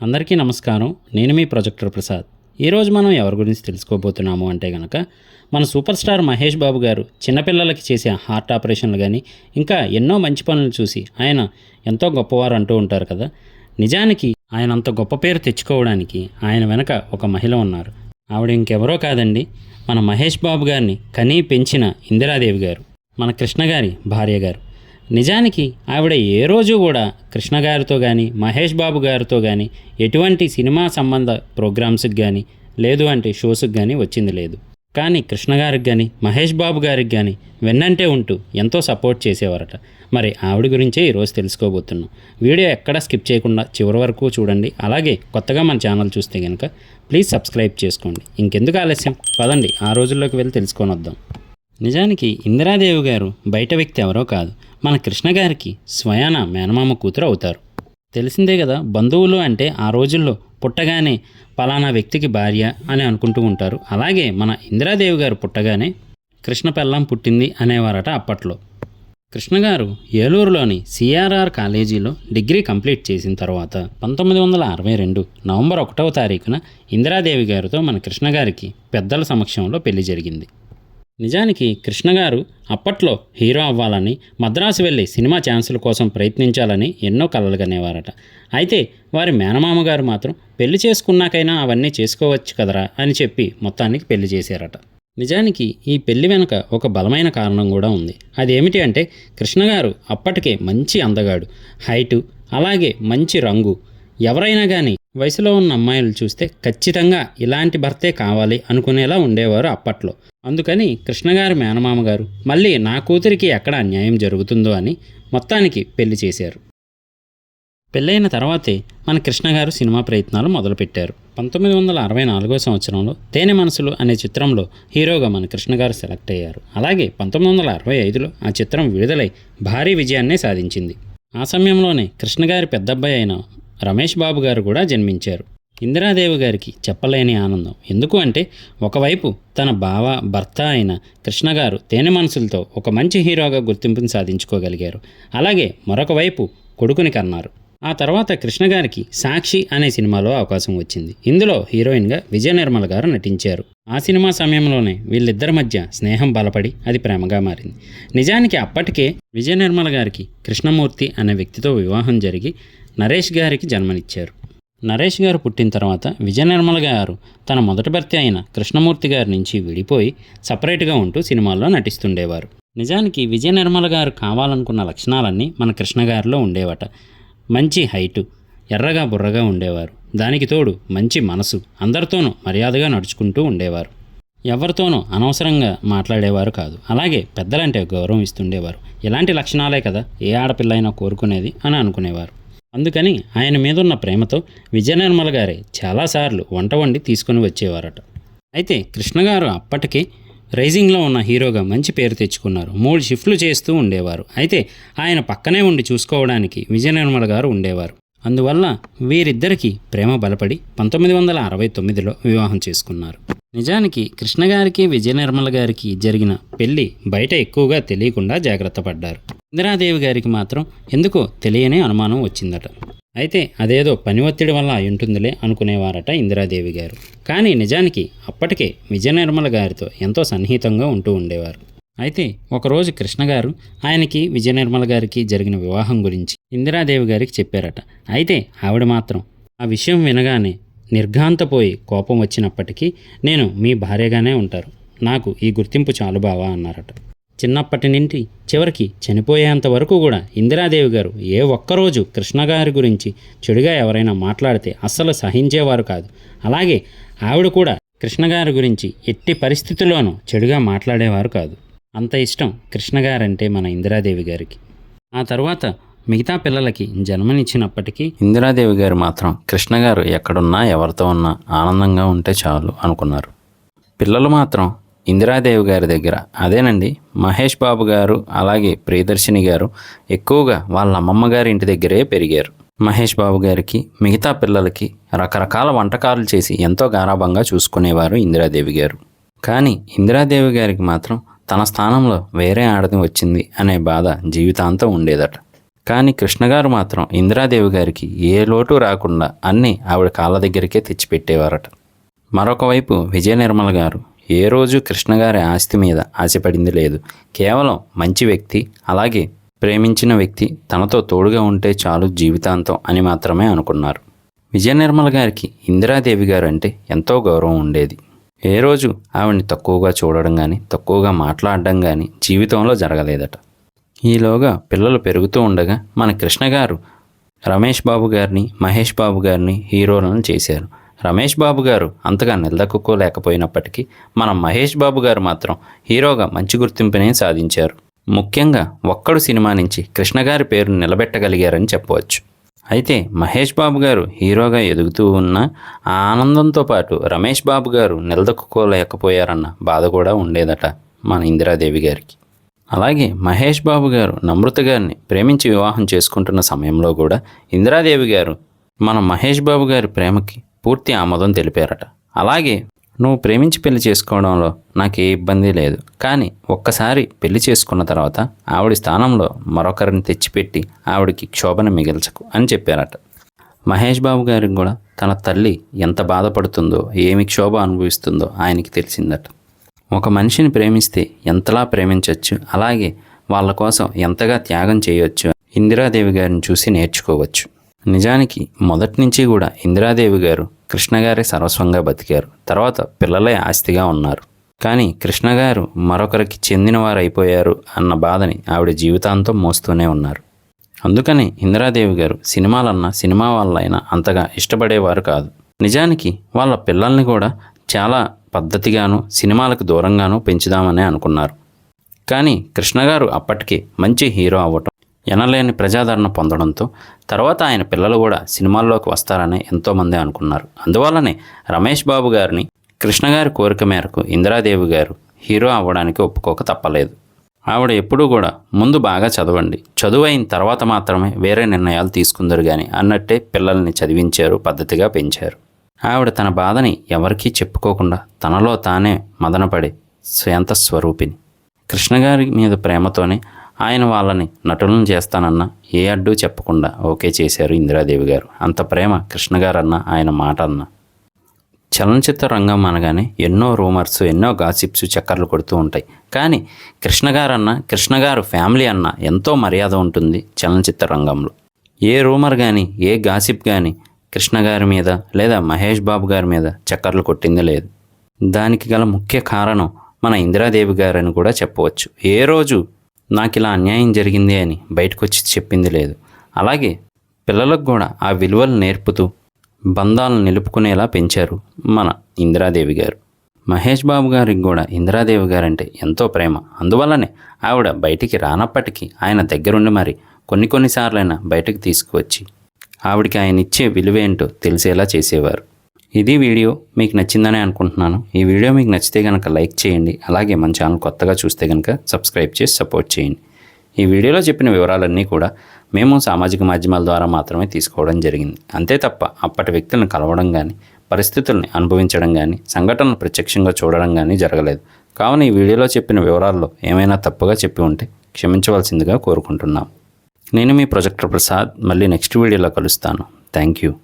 అందరికీ నమస్కారం. నేను మీ ప్రొజెక్టర్ ప్రసాద్. ఈరోజు మనం ఎవరి గురించి తెలుసుకోబోతున్నాము అంటే గనక మన సూపర్ స్టార్ మహేష్ బాబు గారు చిన్నపిల్లలకి చేసే హార్ట్ ఆపరేషన్లు కానీ ఇంకా ఎన్నో మంచి పనులు చూసి ఆయన ఎంతో గొప్పవారు అంటూ ఉంటారు కదా. నిజానికి ఆయన అంత గొప్ప పేరు తెచ్చుకోవడానికి ఆయన వెనక ఒక మహిళ ఉన్నారు. ఆవిడ ఇంకెవరో కాదండి మన మహేష్ బాబు గారిని కనీ పెంచిన ఇందిరాదేవి గారు మన కృష్ణ గారి భార్య గారు. నిజానికి ఆవిడ ఏ రోజు కూడా కృష్ణ గారితో కానీ మహేష్ బాబు గారితో కానీ ఎటువంటి సినిమా సంబంధ ప్రోగ్రామ్స్కి కానీ లేదు అంటే షోస్కి కానీ వచ్చింది లేదు. కానీ కృష్ణ గారికి కానీ మహేష్ బాబు గారికి కానీ వెన్నంటే ఉంటూ ఎంతో సపోర్ట్ చేసేవారట. మరి ఆవిడ గురించే ఈరోజు తెలుసుకోబోతున్నాం. వీడియో ఎక్కడ స్కిప్ చేయకుండా చివరి వరకు చూడండి. అలాగే కొత్తగా మన ఛానల్ చూస్తే కనుక ప్లీజ్ సబ్స్క్రైబ్ చేసుకోండి. ఇంకెందుకు ఆలస్యం? పదండి. ఆ రోజుల్లోకి వెళ్ళి తెలుసుకొని వద్దాం. నిజానికి ఇందిరాదేవి గారు బయట వ్యక్తి ఎవరో కాదు. మన కృష్ణ గారికి స్వయాన మేనమామ కూతురు అవుతారు. తెలిసిందే కదా బంధువులు అంటే ఆ రోజుల్లో పుట్టగానే పలానా వ్యక్తికి భార్య అని అనుకుంటూ ఉంటారు. అలాగే మన ఇందిరాదేవి గారు పుట్టగానే కృష్ణ పెళ్ళం పుట్టింది అనేవారట అప్పట్లో. కృష్ణ గారు ఏలూరులోని సిఆర్ఆర్ కాలేజీలో డిగ్రీ కంప్లీట్ చేసిన తర్వాత పంతొమ్మిది వందల అరవై రెండు నవంబర్ ఒకటవ తారీఖున ఇందిరాదేవి గారితో మన కృష్ణ గారికి పెద్దల సమక్షంలో పెళ్ళి జరిగింది. నిజానికి కృష్ణగారు అప్పట్లో హీరో అవ్వాలని మద్రాసు వెళ్ళి సినిమా ఛాన్సుల కోసం ప్రయత్నించాలని ఎన్నో కలలు కనేవారట. అయితే వారి మేనమామ గారు మాత్రం పెళ్ళి చేసుకున్నాకైనా అవన్నీ చేసుకోవచ్చు కదరా అని చెప్పి మొత్తానికి పెళ్ళి చేశారట. నిజానికి ఈ పెళ్ళి వెనుక ఒక బలమైన కారణం కూడా ఉంది. అదేమిటి అంటే కృష్ణగారు అప్పటికే మంచి అందగాడు. హైటు అలాగే మంచి రంగు ఎవరైనా కానీ వయసులో ఉన్న అమ్మాయిలు చూస్తే ఖచ్చితంగా ఇలాంటి భర్తే కావాలి అనుకునేలా ఉండేవారు అప్పట్లో. అందుకని కృష్ణగారి మేనమామ గారు మళ్ళీ నా కూతురికి ఎక్కడ అన్యాయం జరుగుతుందో అని మొత్తానికి పెళ్ళి చేశారు. పెళ్ళైన తర్వాతే మన కృష్ణగారు సినిమా ప్రయత్నాలు మొదలుపెట్టారు. పంతొమ్మిది వందల అరవై నాలుగో సంవత్సరంలో తేనె మనసులు అనే చిత్రంలో హీరోగా మన కృష్ణగారు సెలెక్ట్ అయ్యారు. అలాగే పంతొమ్మిది వందల అరవై ఐదులో ఆ చిత్రం విడుదలై భారీ విజయాన్నే సాధించింది. ఆ సమయంలోనే కృష్ణగారి పెద్దబ్బాయి అయిన రమేష్ బాబు గారు కూడా జన్మించారు. ఇందిరాదేవి గారికి చెప్పలేని ఆనందం. ఎందుకు అంటే ఒకవైపు తన బావ భర్త అయిన కృష్ణ గారు తేనె మనసులతో ఒక మంచి హీరోగా గుర్తింపుని సాధించుకోగలిగారు. అలాగే మరొక వైపు కొడుకుని కన్నారు. ఆ తర్వాత కృష్ణ గారికి సాక్షి అనే సినిమాలో అవకాశం వచ్చింది. ఇందులో హీరోయిన్గా విజయ నిర్మల గారు నటించారు. ఆ సినిమా సమయంలోనే వీళ్ళిద్దరి మధ్య స్నేహం బలపడి అది ప్రేమగా మారింది. నిజానికి అప్పటికే విజయ నిర్మల గారికి కృష్ణమూర్తి అనే వ్యక్తితో వివాహం జరిగి నరేష్ గారికి జన్మనిచ్చారు. నరేష్ గారు పుట్టిన తర్వాత విజయ నిర్మల గారు తన మొదటి భర్త అయిన కృష్ణమూర్తి గారి నుంచి విడిపోయి సపరేట్గా ఉంటూ సినిమాల్లో నటిస్తుండేవారు. నిజానికి విజయ నిర్మల గారు కావాలనుకున్న లక్షణాలన్నీ మన కృష్ణ గారిలో ఉండేవట. మంచి హైటు ఎర్రగా బుర్రగా ఉండేవారు. దానికి తోడు మంచి మనసు అందరితోనూ మర్యాదగా నడుచుకుంటూ ఉండేవారు. ఎవరితోనూ అనవసరంగా మాట్లాడేవారు కాదు. అలాగే పెద్దలంటే గౌరవం ఇస్తుండేవారు. ఇలాంటి లక్షణాలే కదా ఏ ఆడపిల్ల అయినా కోరుకునేది అని అనుకునేవారు. అందుకని ఆయన మీదున్న ప్రేమతో విజయనిర్మల గారే చాలాసార్లు వంట వండి తీసుకుని వచ్చేవారట. అయితే కృష్ణ గారు అప్పటికే రైజింగ్లో ఉన్న హీరోగా మంచి పేరు తెచ్చుకున్నారు. మూడు షిఫ్ట్లు చేస్తూ ఉండేవారు. అయితే ఆయన పక్కనే ఉండి చూసుకోవడానికి విజయనిర్మల గారు ఉండేవారు. అందువల్ల వీరిద్దరికీ ప్రేమ బలపడి పంతొమ్మిది వందల అరవై తొమ్మిదిలో వివాహం చేసుకున్నారు. నిజానికి కృష్ణ గారికి విజయ నిర్మల గారికి జరిగిన పెళ్ళి బయట ఎక్కువగా తెలియకుండా జాగ్రత్త పడ్డారు. ఇందిరాదేవి గారికి మాత్రం ఎందుకో తెలియని అనుమానం వచ్చిందట. అయితే అదేదో పని ఒత్తిడి వల్ల అయి ఉంటుందిలే అనుకునేవారట ఇందిరాదేవి గారు. కానీ నిజానికి అప్పటికే విజయ నిర్మల గారితో ఎంతో సన్నిహితంగా ఉంటూ ఉండేవారు. అయితే ఒకరోజు కృష్ణ గారు ఆయనకి విజయ నిర్మల గారికి జరిగిన వివాహం గురించి ఇందిరాదేవి గారికి చెప్పారట. అయితే ఆవిడ మాత్రం ఆ విషయం వినగానే నిర్ఘాంతపోయి కోపం వచ్చినప్పటికీ నేను మీ భార్యగానే ఉంటారు. నాకు ఈ గుర్తింపు చాలు బావా అన్నారట. చిన్నప్పటి నుండి చివరికి చనిపోయేంత వరకు కూడా ఇందిరాదేవి గారు ఏ ఒక్కరోజు కృష్ణగారి గురించి చెడుగా ఎవరైనా మాట్లాడితే అస్సలు సహించేవారు కాదు. అలాగే ఆవిడ కూడా కృష్ణగారి గురించి ఎట్టి పరిస్థితుల్లోనూ చెడుగా మాట్లాడేవారు కాదు. అంత ఇష్టం కృష్ణగారంటే మన ఇందిరాదేవి గారికి. ఆ తర్వాత మిగతా పిల్లలకి జన్మనిచ్చినప్పటికీ ఇందిరాదేవి గారు మాత్రం కృష్ణ గారు ఎక్కడున్నా ఎవరితో ఉన్నా ఆనందంగా ఉంటే చాలు అనుకున్నారు. పిల్లలు మాత్రం ఇందిరాదేవి గారి దగ్గర. అదేనండి మహేష్ బాబు గారు అలాగే ప్రియదర్శిని గారు ఎక్కువగా వాళ్ళ అమ్మమ్మ గారి ఇంటి దగ్గరే పెరిగారు. మహేష్ బాబు గారికి మిగతా పిల్లలకి రకరకాల వంటకాలు చేసి ఎంతో గారాభంగా చూసుకునేవారు ఇందిరాదేవి గారు. కానీ ఇందిరాదేవి గారికి మాత్రం తన స్థానంలో వేరే ఆడది వచ్చింది అనే బాధ జీవితాంతం ఉండేదట. కానీ కృష్ణగారు మాత్రం ఇందిరాదేవి గారికి ఏ లోటు రాకుండా అన్నీ ఆవిడ కాళ్ళ దగ్గరికే తెచ్చిపెట్టేవారట. మరొక వైపు విజయ నిర్మల గారు ఏ రోజు కృష్ణగారి ఆస్తి మీద ఆశపడింది లేదు. కేవలం మంచి వ్యక్తి అలాగే ప్రేమించిన వ్యక్తి తనతో తోడుగా ఉంటే చాలు జీవితాంతం అని మాత్రమే అనుకున్నారు. విజయ నిర్మల గారికి ఇందిరాదేవి గారు అంటే ఎంతో గౌరవం ఉండేది. ఏ రోజు ఆవిడ్ని తక్కువగా చూడడం కానీ తక్కువగా మాట్లాడడం కానీ జీవితంలో జరగలేదట. ఈలోగా పిల్లలు పెరుగుతూ ఉండగా మన కృష్ణ గారు రమేష్ బాబు గారిని మహేష్ బాబు గారిని హీరోలను చేశారు. రమేష్ బాబు గారు అంతగా నిలదొక్కుకోలేకపోయినప్పటికీ మన మహేష్ బాబు గారు మాత్రం హీరోగా మంచి గుర్తింపునే సాధించారు. ముఖ్యంగా ఒక్కడు సినిమా నుంచి కృష్ణ గారి పేరును నిలబెట్టగలిగారని చెప్పవచ్చు. అయితే మహేష్ బాబు గారు హీరోగా ఎదుగుతూ ఉన్న ఆ ఆనందంతో పాటు రమేష్ బాబు గారు నిలదొక్కుకోలేకపోయారన్న బాధ కూడా ఉండేదట మన ఇందిరాదేవి గారికి. అలాగే మహేష్ బాబు గారు నమృత గారిని ప్రేమించి వివాహం చేసుకుంటున్న సమయంలో కూడా ఇందిరాదేవి గారు మన మహేష్ బాబు గారి ప్రేమకి పూర్తి ఆమోదం తెలిపారట. అలాగే నువ్వు ప్రేమించి పెళ్ళి చేసుకోవడంలో నాకు ఏ ఇబ్బంది లేదు. కానీ ఒక్కసారి పెళ్ళి చేసుకున్న తర్వాత ఆవిడ స్థానంలో మరొకరిని తెచ్చిపెట్టి ఆవిడకి క్షోభను మిగిల్చకు అని చెప్పారట. మహేష్ బాబు గారికి కూడా తన తల్లి ఎంత బాధపడుతుందో ఏమి క్షోభ అనుభవిస్తుందో ఆయనకి తెలిసిందట. ఒక మనిషిని ప్రేమిస్తే ఎంతలా ప్రేమించవచ్చు అలాగే వాళ్ళ కోసం ఎంతగా త్యాగం చేయవచ్చు ఇందిరాదేవి గారిని చూసి నేర్చుకోవచ్చు. నిజానికి మొదటి నుంచి కూడా ఇందిరాదేవి గారు కృష్ణగారే సర్వస్వంగా బతికారు. తర్వాత పిల్లలే ఆస్తిగా ఉన్నారు. కానీ కృష్ణగారు మరొకరికి చెందినవారు అయిపోయారు అన్న బాధని ఆవిడ జీవితాంతం మోస్తూనే ఉన్నారు. అందుకని ఇందిరాదేవి గారు సినిమాలన్నా సినిమా వాళ్ళైనా అంతగా ఇష్టపడేవారు కాదు. నిజానికి వాళ్ళ పిల్లల్ని కూడా చాలా పద్ధతిగాను సినిమాలకు దూరంగాను పెంచుదామని అనుకున్నారు. కానీ కృష్ణగారు అప్పటికే మంచి హీరో అవ్వటం ఎనలేని ప్రజాదరణ పొందడంతో తర్వాత ఆయన పిల్లలు కూడా సినిమాల్లోకి వస్తారని ఎంతోమంది అనుకున్నారు. అందువల్లనే రమేష్ బాబు గారిని కృష్ణగారి కోరిక మేరకు ఇందిరాదేవి గారు హీరో అవ్వడానికి ఒప్పుకోక తప్పలేదు. ఆవిడ ఎప్పుడూ కూడా ముందు బాగా చదవండి చదువు అయిన తర్వాత మాత్రమే వేరే నిర్ణయాలు తీసుకుందరు కానీ అన్నట్టే పిల్లల్ని చదివించారు పద్ధతిగా పెంచారు. ఆవిడ తన బాధని ఎవరికీ చెప్పుకోకుండా తనలో తానే మదనపడి స్వయంత స్వరూపిణి. కృష్ణగారి మీద ప్రేమతోనే ఆయన వాళ్ళని నటులను చేస్తానన్న ఏ అడ్డు చెప్పకుండా ఓకే చేశారు ఇందిరాదేవి గారు. అంత ప్రేమ కృష్ణగారన్న ఆయన మాట అన్న. చలనచిత్ర రంగం అనగానే ఎన్నో రూమర్స్ ఎన్నో గాసిప్స్ చక్కర్లు కొడుతూ ఉంటాయి. కానీ కృష్ణగారన్న కృష్ణగారు ఫ్యామిలీ అన్న ఎంతో మర్యాద ఉంటుంది చలనచిత్ర రంగంలో. ఏ రూమర్ కానీ ఏ గాసిప్ కానీ కృష్ణ గారి మీద లేదా మహేష్ బాబు గారి మీద చక్కర్లు కొట్టింది లేదు. దానికి గల ముఖ్య కారణం మన ఇందిరాదేవి గారని కూడా చెప్పవచ్చు. ఏ రోజు నాకు ఇలా అన్యాయం జరిగింది అని బయటకు వచ్చి చెప్పింది లేదు. అలాగే పిల్లలకు కూడా ఆ విలువలు నేర్పుతూ బంధాలను నిలుపుకునేలా పెంచారు మన ఇందిరాదేవి గారు. మహేష్ బాబు గారికి కూడా ఇందిరాదేవి గారంటే ఎంతో ప్రేమ. అందువల్లనే ఆవిడ బయటికి రానప్పటికీ ఆయన దగ్గరుండి మరి కొన్ని కొన్నిసార్లైనా బయటకు తీసుకువచ్చి ఆవిడకి ఆయన ఇచ్చే విలువేంటో తెలిసేలా చేసేవారు. ఇది వీడియో మీకు నచ్చిందని అనుకుంటున్నాను. ఈ వీడియో మీకు నచ్చితే కనుక లైక్ చేయండి. అలాగే మన ఛానల్ కొత్తగా చూస్తే కనుక సబ్స్క్రైబ్ చేసి సపోర్ట్ చేయండి. ఈ వీడియోలో చెప్పిన వివరాలన్నీ కూడా మేము సామాజిక మాధ్యమాల ద్వారా మాత్రమే తీసుకోవడం జరిగింది. అంతే తప్ప అప్పటి వ్యక్తులను కలవడం కానీ పరిస్థితుల్ని అనుభవించడం కానీ సంఘటనలు ప్రత్యక్షంగా చూడడం కానీ జరగలేదు. కావున ఈ వీడియోలో చెప్పిన వివరాల్లో ఏమైనా తప్పుగా చెప్పి ఉంటే క్షమించవలసిందిగా కోరుకుంటున్నాం. నేను మీ ప్రొజెక్టర్ ప్రసాద్. మళ్ళీ నెక్స్ట్ వీడియోలో కలుస్తాను. Thank you.